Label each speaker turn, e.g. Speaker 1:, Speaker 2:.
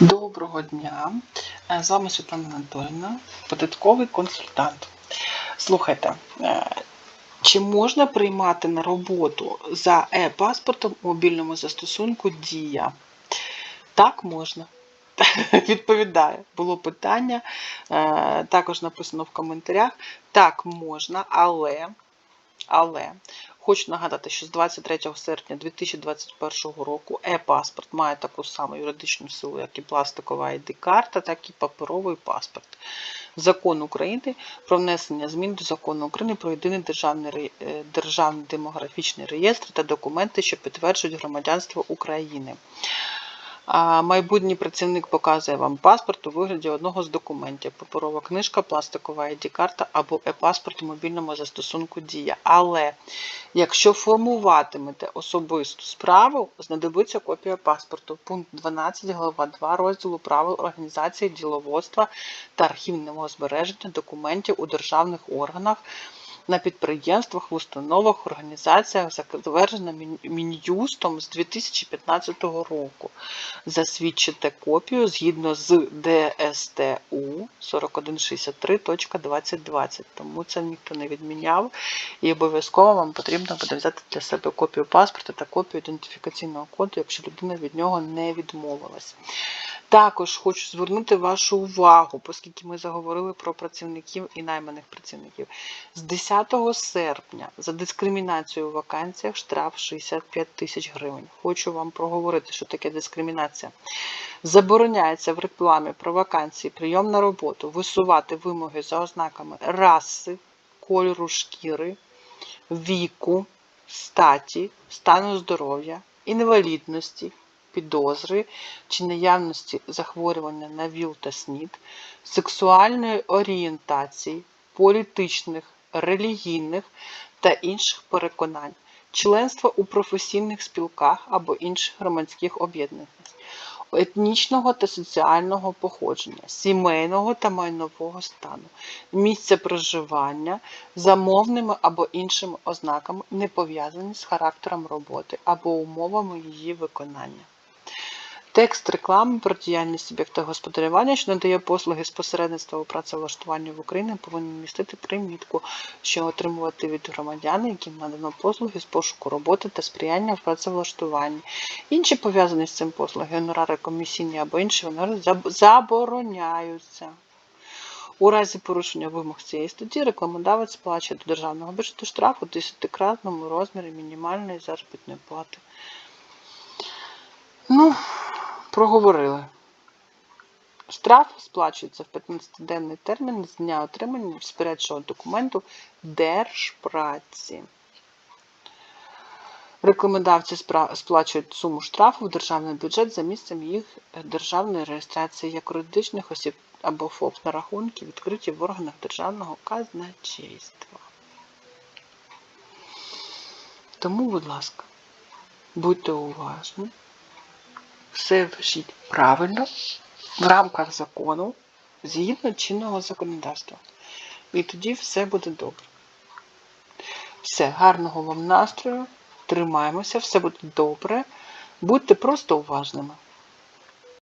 Speaker 1: Доброго дня. Е, З вами Світлана Анатолівна, податковий консультант. Слухайте, е, чи можна приймати на роботу за е-паспортом у мобільному застосунку Дія? Так, можна. Відповідає. Було питання, е, також написано в коментарях. Так, можна, але, але Хочу нагадати, що з 23 серпня 2021 року е-паспорт має таку саму юридичну силу, як і пластикова ID-карта, так і паперовий паспорт. Закон України про внесення змін до закону України про єдиний державний, е, державний демографічний реєстр та документи, що підтверджують громадянство України. Майбутній працівник показує вам паспорт у вигляді одного з документів: паперова книжка, пластикова ID-карта або е-паспорт у мобільному застосунку Дія. Але якщо формуватимете особисту справу, знадобиться копія паспорту. Пункт 12, глава 2 розділу правил організації діловодства та архівного збереження документів у державних органах. На підприємствах, в установах, організаціях, затверджена Мін'юстом з 2015 року засвідчите копію згідно з ДСТУ 4163.2020. Тому це ніхто не відміняв. І обов'язково вам потрібно буде взяти для себе копію паспорта та копію ідентифікаційного коду, якщо людина від нього не відмовилась. Також хочу звернути вашу увагу, оскільки ми заговорили про працівників і найманих працівників. З 10 серпня за дискримінацію у вакансіях штраф 65 тисяч гривень. Хочу вам проговорити, що таке дискримінація. Забороняється в рекламі про вакансії, прийом на роботу, висувати вимоги за ознаками раси, кольору шкіри, віку, статі, стану здоров'я, інвалідності, підозри чи наявності захворювання на ВІЛ та СНІД, сексуальної орієнтації, політичних, релігійних та інших переконань, членства у професійних спілках або інших громадських об'єднаннях, етнічного та соціального походження, сімейного та майнового стану, місця проживання, замовними або іншими ознаками, не пов'язані з характером роботи або умовами її виконання. Текст реклами про діяльність суб'єкта господарювання, що надає послуги з посередництва у працевлаштуванні в Україні, повинен містити примітку, що отримувати від громадян, яким надано послуги з пошуку роботи та сприяння в працевлаштуванні. Інші пов'язані з цим послуги, гонорари комісійні або інші гонорари забороняються. У разі порушення вимог цієї статті рекламодавець сплачує до державного бюджету штраф у 10-кратному розмірі мінімальної заробітної плати. Ну, проговорили. Штраф сплачується в 15-денний термін з дня отримання розпорядчого документу Держпраці. Рекомендавці спра- сплачують суму штрафу в державний бюджет за місцем їх державної реєстрації як юридичних осіб або ФОП на рахунки, відкриті в органах державного казначейства. Тому, будь ласка, будьте уважні, все вжить правильно, в рамках закону, згідно чинного законодавства. І тоді все буде добре. Все, гарного вам настрою, тримаємося, все буде добре. Будьте просто уважними.